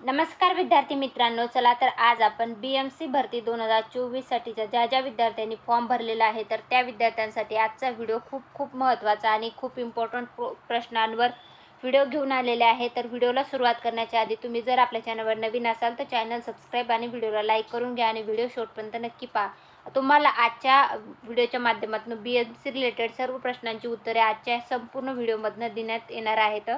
नमस्कार विद्यार्थी मित्रांनो चला तर आज आपण बी एम सी भरती दोन हजार चोवीससाठीच्या ज्या ज्या विद्यार्थ्यांनी फॉर्म भरलेला आहे तर त्या विद्यार्थ्यांसाठी आजचा व्हिडिओ खूप खूप महत्त्वाचा आणि खूप इम्पॉर्टंट प्रो प्रश्नांवर व्हिडिओ घेऊन आलेले आहे. तर व्हिडिओला सुरुवात करण्याच्या आधी तुम्ही जर आपल्या चॅनलवर नवीन असाल तर चॅनल सबस्क्राईब आणि व्हिडिओला लाईक करून घ्या आणि व्हिडिओ शेवटपर्यंत नक्की पहा. तुम्हाला आजच्या व्हिडिओच्या माध्यमातून बी एम सी रिलेटेड सर्व प्रश्नांची उत्तरे आजच्या संपूर्ण व्हिडिओमधनं देण्यात येणार आहेत.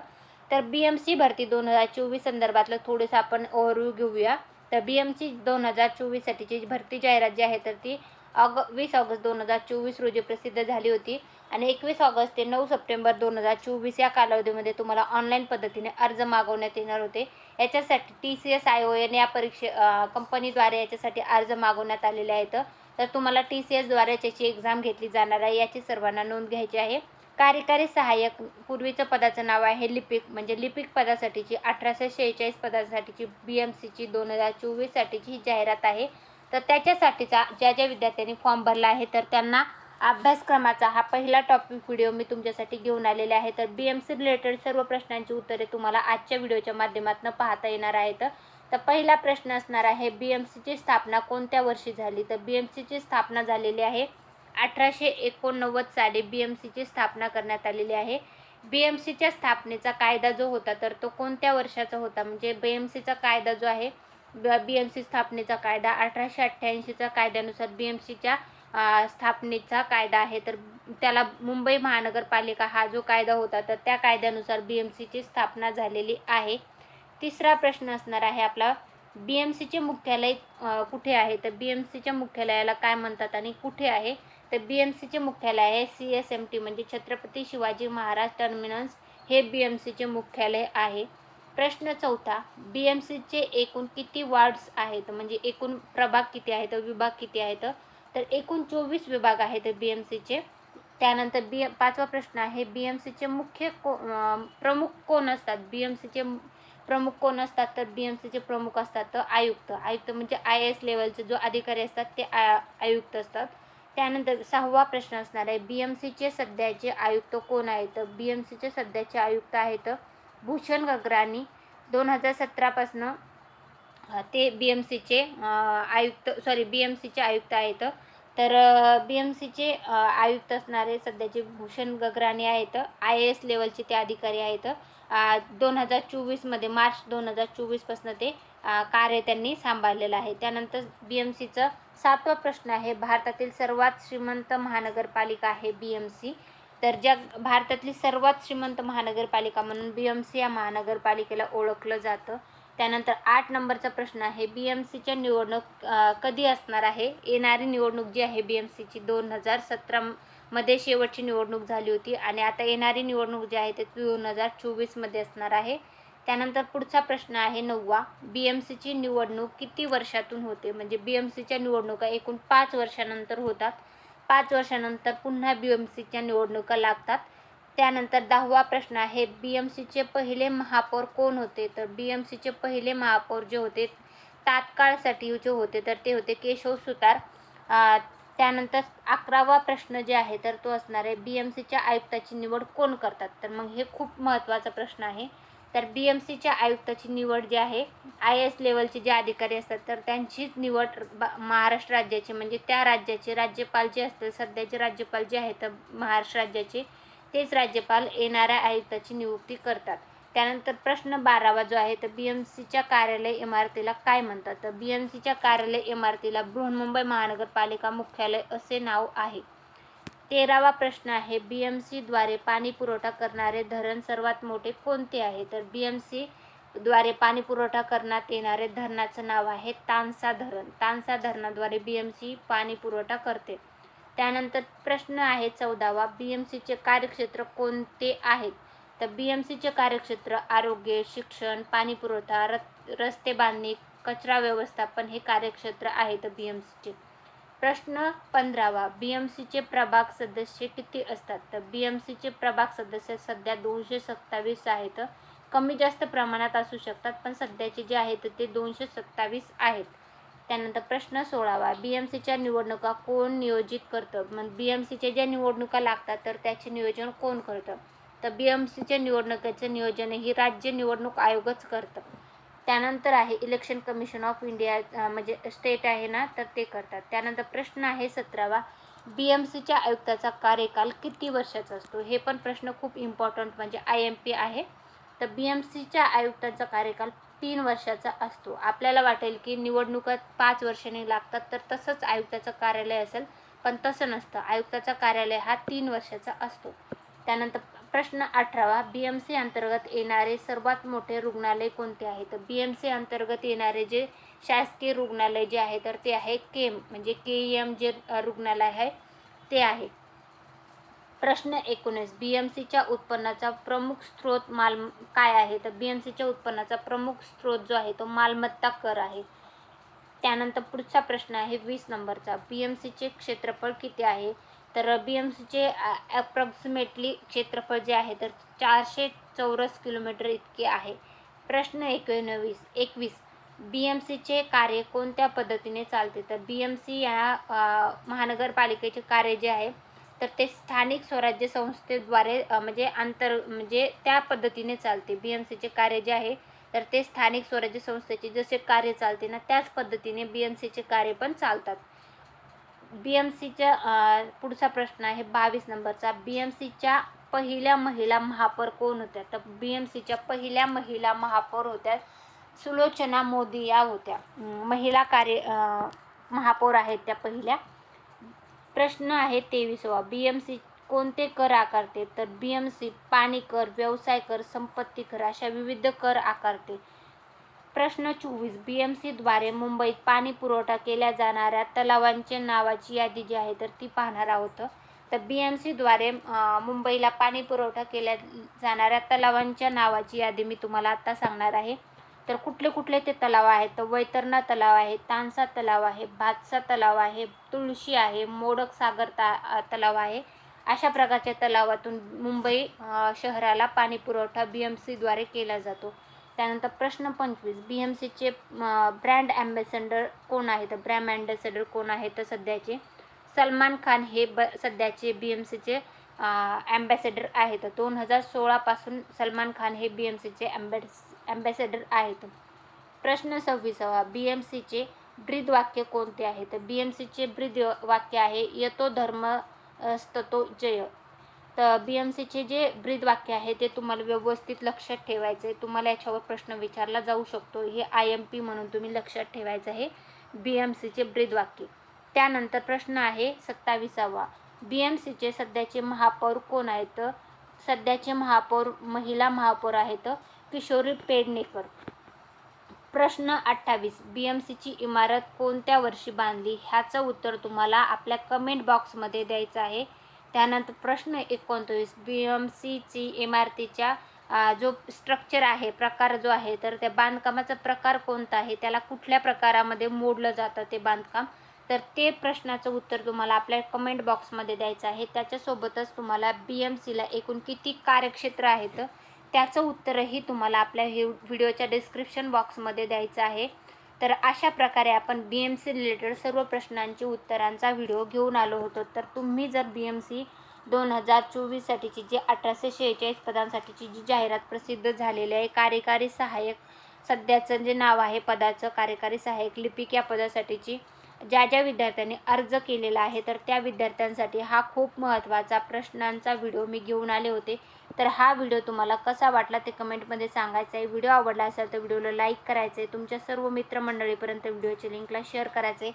तर बी एम सी भरती दोन हजार चोवीस संदर्भातलं थोडंसं आपण ओव्हरव्ह्यू घेऊया. तर बी एम सी दोन हजार चोवीससाठीची भरती जाहिरात जी आहे तर ती ऑग वीस ऑगस्ट दोन हजार चोवीस रोजी प्रसिद्ध झाली होती. आणि एकवीस ऑगस्ट ते नऊ सप्टेंबर दोन हजार चोवीस या कालावधीमध्ये तुम्हाला ऑनलाईन पद्धतीने अर्ज मागवण्यात येणार होते. याच्यासाठी T C S I O N या परीक्षे कंपनीद्वारे याच्यासाठी अर्ज मागवण्यात आलेले आहेत. तर तुम्हाला टी सी एसद्वारे त्याची एक्झाम घेतली जाणार आहे याची सर्वांना नोंद घ्यायची आहे. कार्यकारी सहाय्यक पूर्वीचं पदाचं नाव आहे लिपिक म्हणजे लिपिक पदासाठीची अठराशे शेहेचाळीस पदासाठीची बी एम सीची दोन हजार चोवीससाठीची ही जाहिरात आहे. तर त्याच्यासाठीचा ज्या ज्या विद्यार्थ्यांनी फॉर्म भरला आहे तर त्यांना अभ्यासक्रमाचा हा पहिला टॉपिक व्हिडिओ मी तुमच्यासाठी घेऊन आलेले आहे. तर बी एम सी रिलेटेड सर्व प्रश्नांची उत्तरे तुम्हाला आजच्या व्हिडिओच्या माध्यमातून पाहता येणार आहेत. तर पहिला प्रश्न असणार आहे बी एम सीची स्थापना कोणत्या वर्षी झाली? तर बी एम सीची स्थापना झालेली आहे अठराशे एकोणनव्वद साली बी एम सीची स्थापना करण्यात आलेली आहे. बी एम सीच्या स्थापनेचा कायदा जो होता तर तो कोणत्या वर्षाचा होता? म्हणजे बी एम सीचा कायदा जो आहे बी एम सी स्थापनेचा कायदा अठराशे अठ्ठ्याऐंशीच्या कायद्यानुसार बी एम सीच्या स्थापनेचा कायदा आहे. तर त्याला मुंबई महानगरपालिका हा जो कायदा होता तर त्या कायद्यानुसार बी एम सीची स्थापना झालेली आहे. तिसरा प्रश्न असणार आहे आपला बी एम सीचे मुख्यालय कुठे आहे? तर बी एम सीच्या मुख्यालयाला काय म्हणतात आणि कुठे आहे? तर बी एम सीचे मुख्यालय आहे सी एस एम टी म्हणजे छत्रपती शिवाजी महाराज टर्मिनस हे बी एम सीचे मुख्यालय आहे. प्रश्न चौथा बी एम सीचे एकूण किती वार्ड्स आहेत? म्हणजे एकूण प्रभाग किती आहेत? विभाग किती आहेत? तर एकूण चोवीस विभाग आहेत बी एम सीचे त्यानंतर बी पाचवा प्रश्न आहे बी एम सीचे मुख्य को प्रमुख कोण असतात? बी एम सीचे प्रमुख कोण असतात? तर बी एम सीचे प्रमुख असतात आयुक्त. आयुक्त म्हणजे आय एस लेवलचे जो अधिकारी असतात ते आयुक्त असतात. त्यानंतर सहावा प्रश्न असणार आहे. बी एम सीचे सध्याचे आयुक्त कोण आहेत? तर बी एम सीचे सध्याचे आयुक्त आहेत भूषण गगराणी. दोन हजार सतरापासनं ते बी एम सीचे आयुक्त सॉरी बी एम सीचे आयुक्त आहेत. तर बी एम सीचे आयुक्त असणारे सध्याचे भूषण गगराणी आहेत. आय ए एस लेवलचे ते अधिकारी आहेत. दोन हजार चोवीसमध्ये मार्च दोन हजार चोवीसपासून ते कार्य त्यांनी सांभाळलेलं आहे. त्यानंतर बी एम सीचं सातवा प्रश्न आहे. भारतातील सर्वात श्रीमंत महानगरपालिका आहे बी एम सी तर जग भारतातली सर्वात श्रीमंत महानगरपालिका म्हणून बी एम सी या महानगरपालिकेला ओळखलं जातं. त्यानंतर आठ नंबरचा प्रश्न आहे. बी एम सीच्या निवडणूक कधी असणार आहे? येणारी निवडणूक जी आहे बी एम सीची दोन हजार सतरामध्ये शेवटची निवडणूक झाली होती आणि आता येणारी निवडणूक जी आहे ते दोन हजार चोवीसमध्ये असणार आहे. त्यानंतर पुढचा प्रश्न आहे नववा. बी एम सीची निवडणूक किती वर्षातून होते? म्हणजे बी एम सीच्या निवडणुका एकूण पाच वर्षानंतर होतात. पाच वर्षानंतर पुन्हा बी एम सीच्या निवडणुका लागतात. त्यानंतर दहावा प्रश्न आहे बी एम सीचे पहिले महापौर कोण होते? तर बी एम सीचे पहिले महापौर जे होते तात्काळसाठी जे होते तर ते होते केशव सुतार. त्यानंतर अकरावा प्रश्न जे आहे तर तो असणार आहे बी एम सीच्या आयुक्ताची निवड कोण करतात? तर मग हे खूप महत्त्वाचा प्रश्न आहे. तर बी एम सीच्या आयुक्ताची निवड जी आहे आय एस लेवलचे जे अधिकारी असतात तर त्यांचीच निवड महाराष्ट्र राज्याचे म्हणजे त्या राज्याचे राज्यपाल जे असतात सध्याचे राज्यपाल जे आहेत महाराष्ट्र राज्याचे तेच राज्यपाल येणाऱ्या आयुक्ताची नियुक्ती करतात. त्यानंतर प्रश्न बारावा जो आहे तर बी एम सीच्या कार्यालय इमारतीला काय म्हणतात? तर बी एम सीच्या कार्यालय इमारतीला बृहन्मुंबई महानगरपालिका मुख्यालय असे नाव आहे. तेरावा प्रश्न आहे. बी एम सीद्वारे पाणी पुरवठा करणारे धरण सर्वात मोठे कोणते आहे? तर बी एम सीद्वारे पाणी पुरवठा करण्यात येणारे धरणाचं नाव आहे तानसा धरण. तानसा धरणाद्वारे बी एम सी पाणी पुरवठा करते. त्यानंतर प्रश्न आहे चौदावा. बी एम सीचे कार्यक्षेत्र कोणते आहेत? तर बी एम सीचे कार्यक्षेत्र आरोग्य शिक्षण पाणी पुरवठा रस्ते बांधणी कचरा व्यवस्थापन हे कार्यक्षेत्र आहेत बी एम सीचे प्रश्न पंधरावा. बी एम सीचे प्रभाग सदस्य किती असतात? तर बी एम सीचे प्रभाग सदस्य सध्या दोनशे सत्तावीस आहेत. कमी जास्त प्रमाणात असू शकतात पण सध्याचे जे आहेत ते दोनशे सत्तावीस आहेत. त्यानंतर प्रश्न सोळावा. बी एम सीच्या निवडणुका कोण नियोजित करतं? मग बी एम सीच्या ज्या निवडणुका लागतात तर त्याचे नियोजन कोण करतं? तर बी एम सीच्या निवडणुकीचं नियोजन ही राज्य निवडणूक आयोगच करतं. त्यानंतर आहे इलेक्शन कमिशन ऑफ इंडिया म्हणजे स्टेट आहे ना तर ते करतात. त्यानंतर प्रश्न आहे सतरावा. बी एम सीच्या आयुक्ताचा कार्यकाल किती वर्षाचा असतो? हे पण प्रश्न खूप इम्पॉर्टंट म्हणजे आय एम पी आहे. तर बी एम सीच्या आयुक्तांचा कार्यकाल तीन वर्षाचा असतो. आपल्याला वाटेल की निवडणुकात पाच वर्षांनी लागतात तर तसंच आयुक्ताचं कार्यालय असेल पण तसं नसतं. आयुक्ताचा कार्यालय हा तीन वर्षाचा असतो. त्यानंतर प्रश्न अठरावा. बी एम सी अंतर्गत येणारे सर्वात मोठे रुग्णालय कोणते आहे तर बी एम सी अंतर्गत येणारे जे शासकीय रुग्णालय जे आहे तर ते आहे केम म्हणजे के एम जे रुग्णालय आहे ते आहे. प्रश्न एकोणीस. बी एम सीच्या उत्पन्नाचा प्रमुख स्रोत माल काय आहे? तर बी एम सीच्या उत्पन्नाचा प्रमुख स्रोत जो आहे तो मालमत्ता कर आहे. त्यानंतर पुढचा प्रश्न आहे वीस नंबरचा. बी एम सीचे क्षेत्रफळ किती आहे? तर बी एम सीचे अप्रॉक्सिमेटली क्षेत्रफळ जे आहे तर चारशे चौरस किलोमीटर इतके आहे. प्रश्न एकोणवीस एकवीस. बी एम सीचे कार्य कोणत्या पद्धतीने चालते? तर बी एम सी या महानगरपालिकेचे कार्य जे आहे तर ते स्थानिक स्वराज्य संस्थेद्वारे म्हणजे आंतर म्हणजे त्या पद्धतीने चालते. बी एम सीचे कार्य जे आहे तर ते स्थानिक स्वराज्य संस्थेचे जसे कार्य चालते ना त्याच पद्धतीने बी एम सीचे कार्य पण चालतात. बी एम सीच्या पुढचा प्रश्न आहे बावीस नंबरचा. बी एम सीच्या पहिल्या महिला महापौर कोण होत्या? तर बी एम सीच्या पहिल्या महिला महापौर होत्या सुलोचना मोदी या होत्या. महिला कार्य महापौर आहेत त्या पहिल्या. प्रश्न आहे तेवीसवा. बी एम सी कोणते कर आकारते? तर बी एम सी पाणी कर व्यवसाय कर संपत्ती कर अशा विविध कर आकारते. प्रश्न चोवीस. बी एम सीद्वारे मुंबईत पाणी पुरवठा केल्या जाणाऱ्या तलावांच्या नावाची यादी जी आहे तर ती पाहणार आहोत. तर बी एम सीद्वारे मुंबईला पाणी पुरवठा केल्या जाणाऱ्या तलावांच्या नावाची यादी मी तुम्हाला आत्ता सांगणार आहे. तर कुठले कुठले ते तलाव आहेत? तर वैतरणा तलाव आहे तानसा तलाव आहे भातसा तलाव आहे तुळशी आहे मोडक सागर ता तलाव आहे. अशा प्रकारच्या तलावातून मुंबई शहराला पाणी पुरवठा बी एम सीद्वारे केला जातो. त्यानंतर प्रश्न पंचवीस. बी एम सीचे ब्रँड ॲम्बॅसेडर कोण आहे? तर ब्रँड ॲम्बॅसेडर कोण आहे? तर सध्याचे सलमान खान हे ब सध्याचे बी एम सीचे ॲम्बॅसेडर आहेत. दोन हजार सोळापासून सलमान खान हे बी एम सीचे ॲम्बॅस ॲम्बॅसेडर आहेत. प्रश्न सव्वीसावा. बी एम सीचे ब्रीद वाक्य कोणते आहे? तर बी एम सीचे ब्रीद वाक्य आहे यतो धर्म स्ततो जय. तर बी एम सीचे जे ब्रीदवाक्य आहे ते तुम्हाला व्यवस्थित लक्षात ठेवायचं आहे तुम्हाला याच्यावर प्रश्न विचारला जाऊ शकतो. हे आय एम पी म्हणून तुम्ही लक्षात ठेवायचं आहे बी एम सीचे ब्रीदवाक्य. त्यानंतर प्रश्न आहे सत्तावीसावा. बी एम सीचे सध्याचे महापौर कोण आहेत? सध्याचे महापौर महिला महापौर आहेत किशोरी पेडणेकर. प्रश्न अठ्ठावीस. बी एम सीची इमारत कोणत्या वर्षी बांधली? ह्याचं उत्तर तुम्हाला आपल्या कमेंट बॉक्समध्ये द्यायचं आहे. त्यानंतर प्रश्न एकोणतीस बी एम सीची इमारतीच्या जो स्ट्रक्चर आहे प्रकार जो आहे तर त्या बांधकामाचा प्रकार कोणता आहे त्याला कुठल्या प्रकारामध्ये मोडलं जातं ते बांधकाम? तर ते प्रश्नाचं उत्तर तुम्हाला आपल्या कमेंट बॉक्समध्ये द्यायचं आहे. त्याच्यासोबतच तुम्हाला बी एम सीला एकूण किती कार्यक्षेत्र आहेत त्याचं उत्तरही तुम्हाला आपल्या हे व्हिडिओच्या डिस्क्रिप्शन बॉक्समध्ये द्यायचं आहे. तर अशा प्रकारे आपण बी एम सी रिलेटेड सर्व प्रश्नांची उत्तरांचा व्हिडिओ घेऊन आलो होतो. तर तुम्ही जर बी एम सी दोन हजार चोवीससाठीची जी अठराशे शेहेचाळीस पदांसाठीची जी जाहिरात प्रसिद्ध झालेली आहे कार्यकारी सहाय्यक सध्याचं जे नाव आहे पदाचं कार्यकारी सहाय्यक लिपिक या पदासाठीची ज्या ज्या विद्यार्थ्यांनी अर्ज केलेला आहे तर त्या विद्यार्थ्यांसाठी हा खूप महत्त्वाचा प्रश्नांचा व्हिडिओ मी घेऊन आले होते. तर हा व्हिडिओ तुम्हाला कसा वाटला ते कमेंटमध्ये सांगायचं आहे. व्हिडिओ आवडला असेल तर व्हिडिओला लाईक करायचं आहे. तुमच्या सर्व मित्रमंडळीपर्यंत व्हिडिओच्या लिंकला शेअर करायचं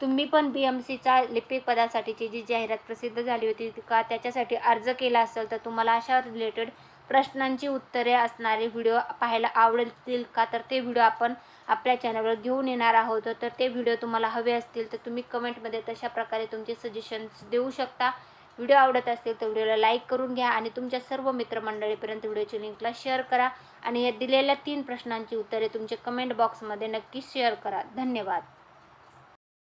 तुम्ही पण बी एम सीचा लिपिक पदासाठीची जी जाहिरात प्रसिद्ध झाली होती का त्याच्यासाठी अर्ज केला असेल तर तुम्हाला अशा रिलेटेड प्रश्नांची उत्तरे असणारे व्हिडिओ पाहायला आवडतील का तर ते व्हिडिओ आपण आपल्या चॅनलवर घेऊन येणार आहोत. तर ते व्हिडिओ तुम्हाला हवे असतील तर तुम्ही कमेंटमध्ये तशा प्रकारे तुमचे सजेशन्स देऊ शकता. व्हिडिओ आवडत असतील तर व्हिडिओला लाईक करून घ्या आणि तुमच्या सर्व मित्रमंडळीपर्यंत व्हिडिओची लिंकला शेअर करा आणि या दिलेल्या तीन प्रश्नांची उत्तरे तुमच्या कमेंट बॉक्समध्ये नक्की शेअर करा. धन्यवाद.